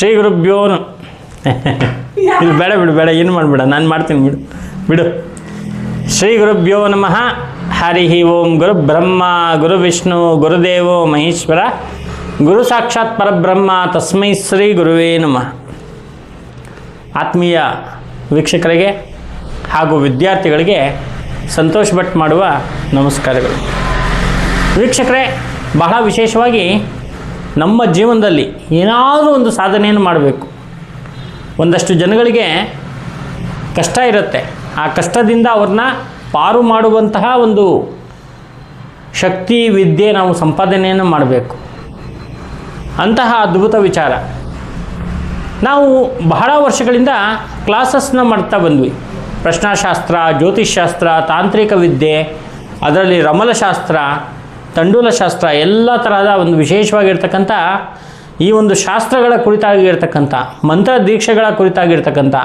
ಶ್ರೀ ಗುರುಭ್ಯೋನು ಇದು ಬೇಡ ಬಿಡು, ಬೇಡ, ಏನು ಮಾಡಿಬಿಡ, ನಾನು ಮಾಡ್ತೀನಿ ಬಿಡು. ಬಿಡು. ಶ್ರೀ ಗುರುಭ್ಯೋ ನಮಃ. ಹರಿ ಓಂ ಗುರು ಬ್ರಹ್ಮ, ಗುರು ವಿಷ್ಣು, ಗುರುದೇವೋ, ಮಹೇಶ್ವರ. ಗುರು ಸಾಕ್ಷಾತ್ ಪರಬ್ರಹ್ಮ, ತಸ್ಮೈ ಶ್ರೀ ಗುರುವೇ ನಮಃ. ಆತ್ಮೀಯ ವೀಕ್ಷಕರಿಗೆ ಹಾಗೂ ವಿದ್ಯಾರ್ಥಿಗಳಿಗೆ ಸಂತೋಷ್ ಭಟ್ ಮಾಡುವ ನಮಸ್ಕಾರಗಳು. ವೀಕ್ಷಕರೇ, ಬಹಳ ವಿಶೇಷವಾಗಿ ನಮ್ಮ ಜೀವನದಲ್ಲಿ ಏನಾದರೂ ಒಂದು ಸಾಧನೆಯನ್ನು ಮಾಡಬೇಕು. ಒಂದಷ್ಟು ಜನಗಳಿಗೆ ಕಷ್ಟ ಇರುತ್ತೆ. ಆ ಕಷ್ಟದಿಂದ ಅವ್ರನ್ನ ಪಾರು ಮಾಡುವಂತಹ ಒಂದು ಶಕ್ತಿ, ವಿದ್ಯೆ ನಾವು ಸಂಪಾದನೆಯನ್ನು ಮಾಡಬೇಕು. ಅಂತಹ ಅದ್ಭುತ ವಿಚಾರ. ನಾವು ಬಹಳ ವರ್ಷಗಳಿಂದ ಕ್ಲಾಸಸ್ನ ಮಾಡ್ತಾ ಬಂದ್ವಿ. ಪ್ರಶ್ನಾಶಾಸ್ತ್ರ, ಜ್ಯೋತಿಷ್ಶಾಸ್ತ್ರ, ತಾಂತ್ರಿಕ ವಿದ್ಯೆ, ಅದರಲ್ಲಿ ರಮಲಶಾಸ್ತ್ರ ತಂಡೂಲಶಾಸ್ತ್ರ ಎಲ್ಲ ತರಹದ ಒಂದು ವಿಶೇಷವಾಗಿರ್ತಕ್ಕಂಥ ಈ ಒಂದು ಶಾಸ್ತ್ರಗಳ ಕುರಿತಾಗಿರ್ತಕ್ಕಂಥ ಮಂತ್ರ ದೀಕ್ಷೆಗಳ ಕುರಿತಾಗಿರ್ತಕ್ಕಂಥ,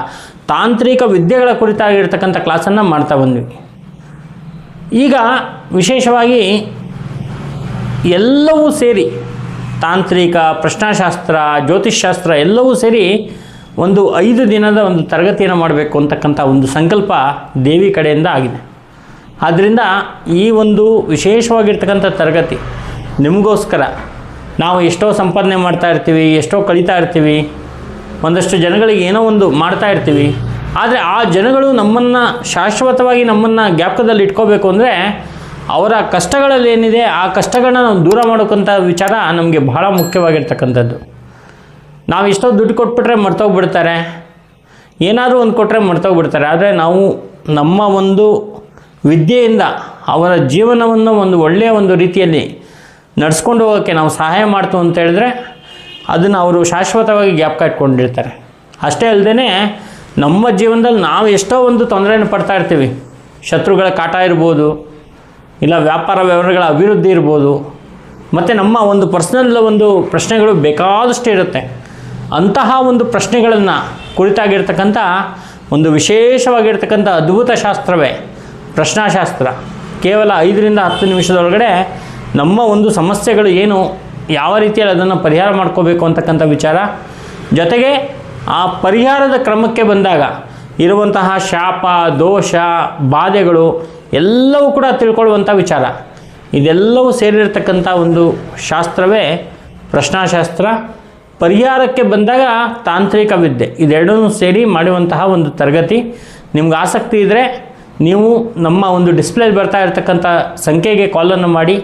ತಾಂತ್ರಿಕ ವಿದ್ಯೆಗಳ ಕುರಿತಾಗಿರ್ತಕ್ಕಂಥ ಕ್ಲಾಸನ್ನು ಮಾಡ್ತಾ ಬಂದ್ವಿ. ಈಗ ವಿಶೇಷವಾಗಿ ಎಲ್ಲವೂ ಸೇರಿ ತಾಂತ್ರಿಕ, ಪ್ರಶ್ನಾಶಾಸ್ತ್ರ, ಜ್ಯೋತಿಷ್ಶಾಸ್ತ್ರ ಎಲ್ಲವೂ ಸೇರಿ ಒಂದು ಐದು ದಿನದ ಒಂದು ತರಗತಿಯನ್ನು ಮಾಡಬೇಕು ಅಂತಕ್ಕಂಥ ಒಂದು ಸಂಕಲ್ಪ ದೇವಿ ಕಡೆಯಿಂದ ಆಗಿದೆ. ಆದ್ದರಿಂದ ಈ ಒಂದು ವಿಶೇಷವಾಗಿರ್ತಕ್ಕಂಥ ತರಗತಿ ನಿಮಗೋಸ್ಕರ ನಾವು ಎಷ್ಟೋ ಸಂಪಾದನೆ ಮಾಡ್ತಾ ಇರ್ತೀವಿ, ಎಷ್ಟೋ ಕಲಿತಾ ಇರ್ತೀವಿ, ಒಂದಷ್ಟು ಜನಗಳಿಗೆ ಏನೋ ಒಂದು ಮಾಡ್ತಾ ಇರ್ತೀವಿ. ಆದರೆ ಆ ಜನಗಳು ನಮ್ಮನ್ನು ಶಾಶ್ವತವಾಗಿ ನಮ್ಮನ್ನು ಜ್ಞಾಪಕದಲ್ಲಿ ಇಟ್ಕೋಬೇಕು ಅಂದರೆ ಅವರ ಕಷ್ಟಗಳಲ್ಲಿ ಏನಿದೆ, ಆ ಕಷ್ಟಗಳನ್ನ ನಾವು ದೂರ ಮಾಡೋಕ್ಕಂಥ ವಿಚಾರ ನಮಗೆ ಬಹಳ ಮುಖ್ಯವಾಗಿರ್ತಕ್ಕಂಥದ್ದು. ನಾವು ಎಷ್ಟೋ ದುಡ್ಡು ಕೊಟ್ಬಿಟ್ರೆ ಮರ್ತೋಗ್ಬಿಡ್ತಾರೆ. ಏನಾದರೂ ಒಂದು ಕೊಟ್ಟರೆ ಮರ್ತೋಗ್ಬಿಡ್ತಾರೆ. ಆದರೆ ನಾವು ನಮ್ಮ ಒಂದು ವಿದ್ಯೆಯಿಂದ ಅವರ ಜೀವನವನ್ನು ಒಂದು ಒಳ್ಳೆಯ ಒಂದು ರೀತಿಯಲ್ಲಿ ನಡ್ಸ್ಕೊಂಡು ಹೋಗೋಕ್ಕೆ ನಾವು ಸಹಾಯ ಮಾಡ್ತು ಅಂತ ಹೇಳಿದ್ರೆ ಅದನ್ನು ಅವರು ಶಾಶ್ವತವಾಗಿ ಜ್ಞಾಪಕ ಇಟ್ಕೊಂಡಿರ್ತಾರೆ. ಅಷ್ಟೇ ಅಲ್ಲದೆ ನಮ್ಮ ಜೀವನದಲ್ಲಿ ನಾವು ಎಷ್ಟೋ ಒಂದು ತೊಂದರೆಯನ್ನು ಪಡ್ತಾ ಇರ್ತೀವಿ. ಶತ್ರುಗಳ ಕಾಟ ಇರ್ಬೋದು, ಇಲ್ಲ ವ್ಯಾಪಾರ ವ್ಯವಹಾರಗಳ ಅಭಿವೃದ್ಧಿ ಇರ್ಬೋದು, ಮತ್ತು ನಮ್ಮ ಒಂದು ಪರ್ಸ್ನಲ್ ಒಂದು ಪ್ರಶ್ನೆಗಳು ಬೇಕಾದಷ್ಟು ಇರುತ್ತೆ. ಅಂತಹ ಒಂದು ಪ್ರಶ್ನೆಗಳನ್ನು ಕುರಿತಾಗಿರ್ತಕ್ಕಂಥ ಒಂದು ವಿಶೇಷವಾಗಿರ್ತಕ್ಕಂಥ ಅದ್ಭುತ ಶಾಸ್ತ್ರವೇ ಪ್ರಶ್ನಾಶಾಸ್ತ್ರ. ಕೇವಲ ಐದರಿಂದ ಹತ್ತು ನಿಮಿಷದೊಳಗಡೆ ನಮ್ಮ ಒಂದು ಸಮಸ್ಯೆಗಳು ಏನು, ಯಾವ ರೀತಿಯಲ್ಲಿ ಅದನ್ನು ಪರಿಹಾರ ಮಾಡ್ಕೋಬೇಕು ಅಂತಕ್ಕಂಥ ವಿಚಾರ. ಜೊತೆಗೆ ಆ ಪರಿಹಾರದ ಕ್ರಮಕ್ಕೆ ಬಂದಾಗ ಇರುವಂತಹ ಶಾಪ, ದೋಷ, ಬಾಧೆಗಳು ಎಲ್ಲವೂ ಕೂಡ ತಿಳ್ಕೊಳ್ಳುವಂಥ ವಿಚಾರ. ಇದೆಲ್ಲವೂ ಸೇರಿರ್ತಕ್ಕಂಥ ಒಂದು ಶಾಸ್ತ್ರವೇ ಪ್ರಶ್ನಾಶಾಸ್ತ್ರ. ಪರಿಹಾರಕ್ಕೆ ಬಂದಾಗ ತಾಂತ್ರಿಕ ವಿದ್ಯೆ ಇದೆರಡೂ ಸೇರಿ ಮಾಡುವಂತಹ ಒಂದು ತರಗತಿ. ನಿಮ್ಗೆ ಆಸಕ್ತಿ ಇದ್ದರೆ ನೀವು ನಮ್ಮ ಒಂದು ಡಿಸ್ಪ್ಲೇ ಬರ್ತಾ ಇರತಕ್ಕಂಥ ಸಂಖ್ಯೆಗೆ ಕಾಲನ್ನು ಮಾಡಿ.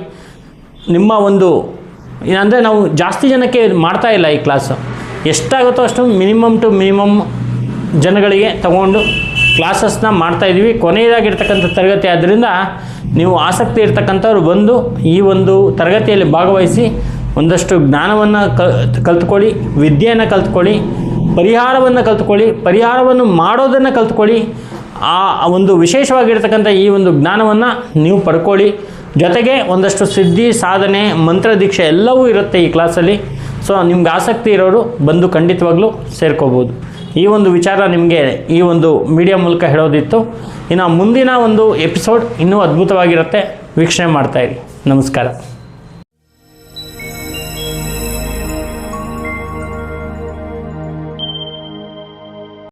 ನಿಮ್ಮ ಒಂದು, ಏನಂದರೆ ನಾವು ಜಾಸ್ತಿ ಜನಕ್ಕೆ ಮಾಡ್ತಾ ಇಲ್ಲ ಈ ಕ್ಲಾಸು ಎಷ್ಟಾಗುತ್ತೋ ಅಷ್ಟು ಮಿನಿಮಮ್ ಟು ಮಿನಿಮಮ್ ಜನಗಳಿಗೆ ತಗೊಂಡು ಕ್ಲಾಸಸ್ನ ಮಾಡ್ತಾಯಿದ್ದೀವಿ ಕೊನೆಯದಾಗಿರ್ತಕ್ಕಂಥ ತರಗತಿ ಆದ್ದರಿಂದ ನೀವು ಆಸಕ್ತಿ ಇರ್ತಕ್ಕಂಥವ್ರು ಬಂದು ಈ ಒಂದು ತರಗತಿಯಲ್ಲಿ ಭಾಗವಹಿಸಿ ಒಂದಷ್ಟು ಜ್ಞಾನವನ್ನು ಕಲ್ತ್ಕೊಳ್ಳಿ, ವಿದ್ಯೆಯನ್ನು ಕಲ್ತ್ಕೊಳ್ಳಿ, ಪರಿಹಾರವನ್ನು ಕಲ್ತ್ಕೊಳ್ಳಿ, ಪರಿಹಾರವನ್ನು ಮಾಡೋದನ್ನು ಕಲ್ತ್ಕೊಳ್ಳಿ ಆ ಒಂದು ವಿಶೇಷವಾಗಿರ್ತಕ್ಕಂಥ ಈ ಒಂದು ಜ್ಞಾನವನ್ನು ನೀವು ಪಡ್ಕೊಳ್ಳಿ. ಜೊತೆಗೆ ಒಂದಷ್ಟು ಸಿದ್ಧಿ, ಸಾಧನೆ ಮಂತ್ರ ದೀಕ್ಷೆ ಎಲ್ಲವೂ ಇರುತ್ತೆ ಈ ಕ್ಲಾಸಲ್ಲಿ. ಸೊ ನಿಮ್ಗೆ ಆಸಕ್ತಿ ಇರೋರು ಬಂದು ಖಂಡಿತವಾಗ್ಲೂ ಸೇರ್ಕೋಬೋದು. ಈ ಒಂದು ವಿಚಾರ ನಿಮಗೆ ಈ ಒಂದು ಮೀಡಿಯಾ ಮೂಲಕ ಹೇಳೋದಿತ್ತು. ಇನ್ನು ಮುಂದಿನ ಒಂದು ಎಪಿಸೋಡ್ ಇನ್ನೂ ಅದ್ಭುತವಾಗಿರುತ್ತೆ. ವೀಕ್ಷಣೆ ಮಾಡ್ತಾಯಿರಿ ನಮಸ್ಕಾರ.